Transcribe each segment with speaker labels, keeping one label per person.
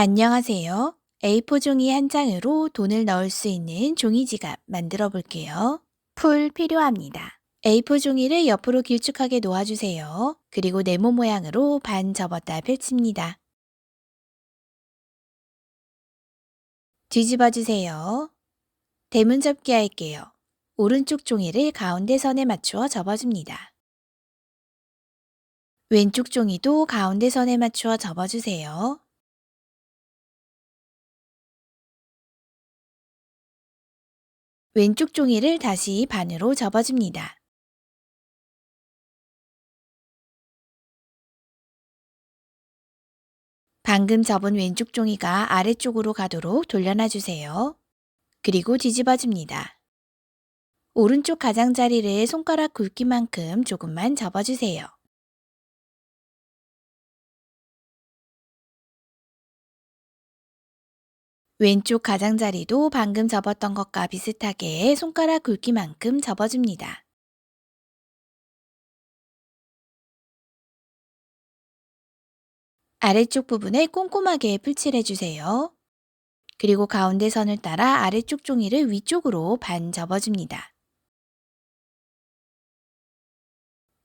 Speaker 1: 안녕하세요. A4 종이 한 장으로 돈을 넣을 수 있는 종이 지갑 만들어 볼게요. 풀 필요합니다. A4 종이를 옆으로 길쭉하게 놓아주세요. 그리고 네모 모양으로 반 접었다 펼칩니다. 뒤집어 주세요. 대문 접기 할게요. 오른쪽 종이를 가운데 선에 맞추어 접어줍니다. 왼쪽 종이도 가운데 선에 맞추어 접어주세요. 왼쪽 종이를 다시 반으로 접어줍니다. 방금 접은 왼쪽 종이가 아래쪽으로 가도록 돌려놔 주세요. 그리고 뒤집어 줍니다. 오른쪽 가장자리를 손가락 굵기만큼 조금만 접어주세요. 왼쪽 가장자리도 방금 접었던 것과 비슷하게 손가락 굵기만큼 접어줍니다. 아래쪽 부분에 꼼꼼하게 풀칠해주세요. 그리고 가운데 선을 따라 아래쪽 종이를 위쪽으로 반 접어줍니다.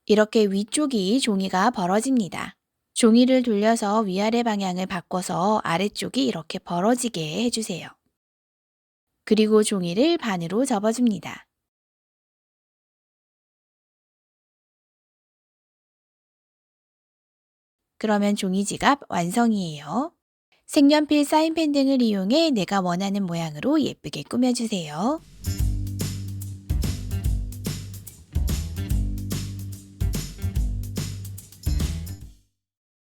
Speaker 1: 이렇게 위쪽이 종이가 벌어집니다. 종이를 돌려서 위아래 방향을 바꿔서 아래쪽이 이렇게 벌어지게 해주세요. 그리고 종이를 반으로 접어줍니다. 그러면 종이 지갑 완성이에요. 색연필 사인펜 등을 이용해 내가 원하는 모양으로 예쁘게 꾸며주세요.